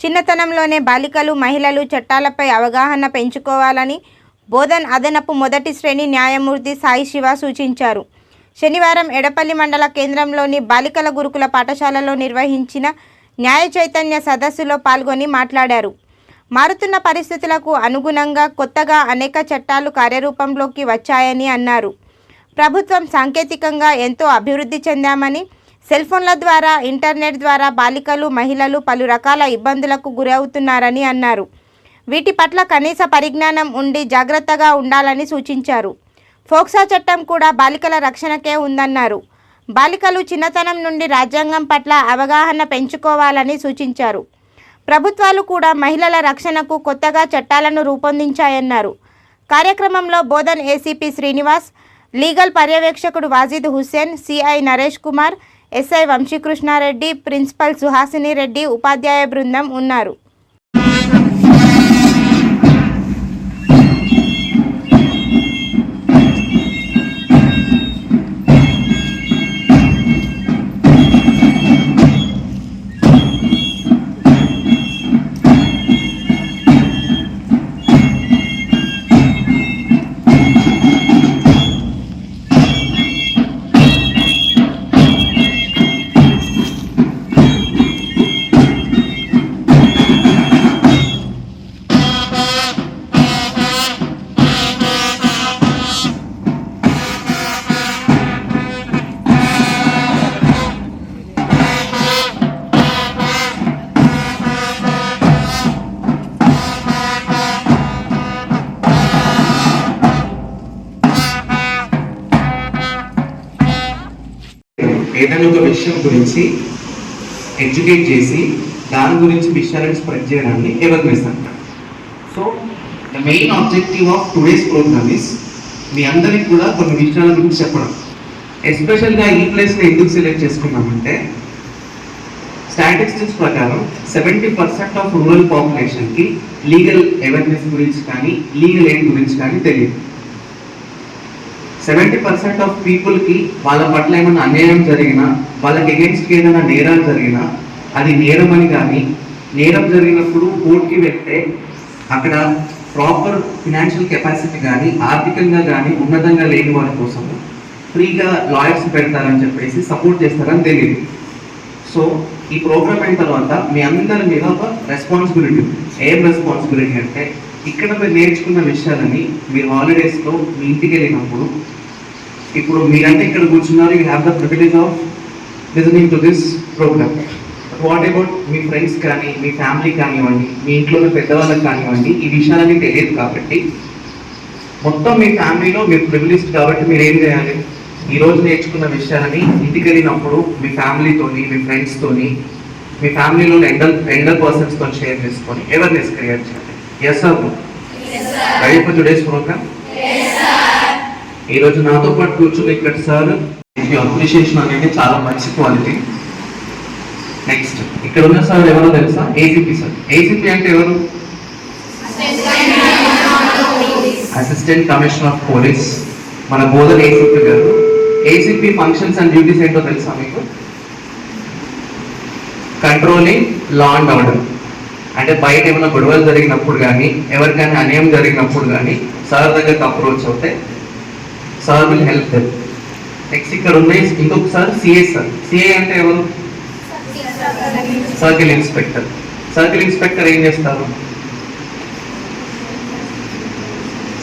చిన్నతనంలోనే బాలికలు మహిళలు చట్టాలపై అవగాహన పెంచుకోవాలని బోధన్ అదనపు మొదటి శ్రేణి న్యాయమూర్తి సాయి శివ సూచించారు. శనివారం ఎడపల్లి మండల కేంద్రంలోని బాలికల గురుకుల పాఠశాలలో నిర్వహించిన న్యాయ చైతన్య సదస్సులో పాల్గొని మాట్లాడారు. మారుతున్న పరిస్థితులకు అనుగుణంగా కొత్తగా అనేక చట్టాలు కార్యరూపంలోకి వచ్చాయని అన్నారు. ప్రభుత్వం సాంకేతికంగా ఎంతో అభివృద్ధి చెందామని సెల్ ఫోన్ల ద్వారా ఇంటర్నెట్ ద్వారా బాలికలు మహిళలు పలు రకాల ఇబ్బందులకు గురవుతున్నారని అన్నారు. వీటి పట్ల కనీస పరిజ్ఞానం ఉండి జాగ్రత్తగా ఉండాలని సూచించారు. ఫోక్సా చట్టం కూడా బాలికల రక్షణకే ఉందన్నారు. బాలికలు చిన్నతనం నుండి రాజ్యాంగం పట్ల అవగాహన పెంచుకోవాలని సూచించారు. ప్రభుత్వాలు కూడా మహిళల రక్షణకు కొత్తగా చట్టాలను రూపొందించాయన్నారు. కార్యక్రమంలో Bodhan ACP Srinivas legal పర్యవేక్షకుడు Wajid Hussain CI Naresh Kumar SI Vamsi Krishna Reddy principal Suhasini Reddy ఉపాధ్యాయ బృందం ఉన్నారు. ఏదైనా ఒక విషయం గురించి ఎడ్యుకేట్ చేసి దాని గురించి విషయాలను స్ప్రెడ్ చేయడాన్ని అవేర్నెస్ అంటారు. So the main objective of today's program is మీ అందరికి కూడా కొన్ని విషయాల గురించి చెప్పడం. ఎస్పెషల్గా ఈ ప్లేస్ని ఎందుకు సెలెక్ట్ చేసుకున్నామంటే స్టాటిస్టిక్స్ ప్రకారం సెవెంటీ పర్సెంట్ ఆఫ్ రూరల్ పాపులేషన్కి లీగల్ అవేర్నెస్ గురించి కానీ లీగల్ ఎయిడ్ గురించి కానీ తెలియదు. సెవెంటీ పర్సెంట్ ఆఫ్ పీపుల్కి వాళ్ళ పట్ల ఏమైనా అన్యాయం జరిగినా వాళ్ళకి ఎగెన్స్ట్కి ఏదైనా నేరాలు జరిగినా అది నేరం అని కానీ నేరం జరిగినప్పుడు కోర్టుకి వెళ్తే అక్కడ ప్రాపర్ ఫినాన్షియల్ కెపాసిటీ కానీ ఆర్థికంగా కానీ ఉన్నతంగా లేని వారి కోసం ఫ్రీగా లాయర్స్ పెడతారని చెప్పేసి సపోర్ట్ చేస్తారని తెలియదు. సో ఈ ప్రోగ్రామ్ అయిన తర్వాత మీ అందరి మీద ఒక రెస్పాన్సిబిలిటీ ఏం రెస్పాన్సిబిలిటీ అంటే ఇక్కడ మీరు నేర్చుకున్న విషయాలని మీరు హాలిడేస్లో మీ ఇంటికి వెళ్ళినప్పుడు ఇప్పుడు మీరంటే ఇక్కడ కూర్చున్నారు you have the privilege of listening to this program what about me friends కానీ మీ ఫ్యామిలీ కానివ్వండి మీ ఇంట్లో ఉన్న పెద్దవాళ్ళకి కానివ్వండి ఈ విషయాలన్నీ తెలియదు కాబట్టి మొత్తం మీ ఫ్యామిలీలో మీరు ప్రివిలేజ్డ్ కాబట్టి మీరు ఏం చేయాలి? ఈ రోజు నేర్చుకున్న విషయాలని ఇంటికి వెళ్ళినప్పుడు మీ ఫ్యామిలీతోని మీ ఫ్రెండ్స్తోని మీ ఫ్యామిలీలో ఎండల్ ఎండల్ పర్సన్స్తో షేర్ చేసుకొని అవేర్నెస్ క్రియేట్ చేయాలి. Yes sir ready for today's program ఈ రోజు నాతో పాటు కూర్చుని ఇక్కడ సార్ ఇది అప్రిషియేషన్ అనేది చాలా మంచి క్వాలిటీ నెక్స్ట్ ఇక్కడ ఉన్న సార్ ఎవరో తెలుసా? ఏసీపీ సార్ ఏసీపీ అంటే ఎవరు? అసిస్టెంట్ కమిషనర్ ఆఫ్ పోలీస్ మన బోధన ఏసీపీ గారు. ఏసీపీ ఫంక్షన్స్ అండ్ డ్యూటీస్ ఏంటో తెలుసా మీకు? కంట్రోలింగ్ లా అండ్ ఆర్డర్ అంటే బయట ఏమైనా గొడవలు జరిగినప్పుడు కానీ ఎవరికైనా అన్యాయం జరిగినప్పుడు కానీ సార్ దగ్గరకు అప్రోచ్ అవుతే sir will help them next ఇక్కడ ఉన్నాయి ఇంకొక సార్ సిఏ సార్. సిఏ అంటే ఎవరు? సర్కిల్ ఇన్స్పెక్టర్ సర్కిల్ ఇన్స్పెక్టర్ ఏం చేస్తారు?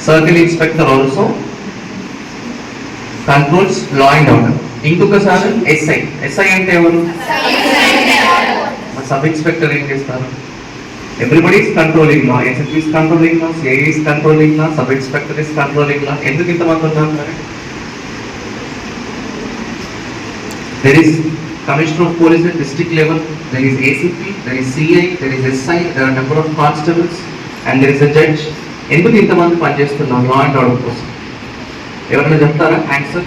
Circle inspector also controls law and order ఇంకొకసారి ఎస్ఐ ఎస్ఐ అంటే ఎవరు? సబ్ ఇన్స్పెక్టర్ ఏం చేస్తారు? Everybody is controlling law SF is controlling నా CI is controlling law sub inspector is controlling నా ఎందుకు ఇంతమంది ఉన్నారు there there commissioner of police at district level there there ACP there there CI there there SI there are number of constables and there is a judge ఎందుకు ఇంతమంది పనిచేస్తున్నారు law and order కోసం? ఎవరైనా చెప్తారా? Answer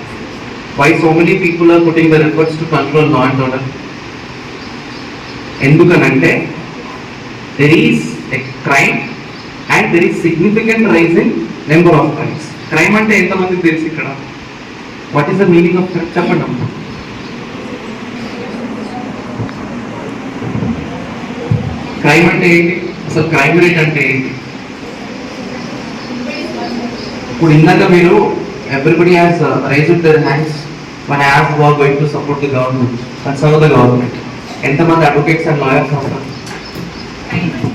why so many people are putting their efforts to control law and order ఎందుకనంటే there is a crime and there is significant rise in number of crimes crime అంటే ఎంతమందికి తెలుసు ఇక్కడ? What is the meaning of చెప్పండి crime అంటే ఏంటి? అసలు crime rate అంటే ఏంటి? ఇప్పుడు ఇందాక మీరు everybody has raise their hands మన యాప్ war going to support the government conserve the government ఎంతమంది అడ్వకేట్స్ అండ్ లాయర్స్ ఉన్నారు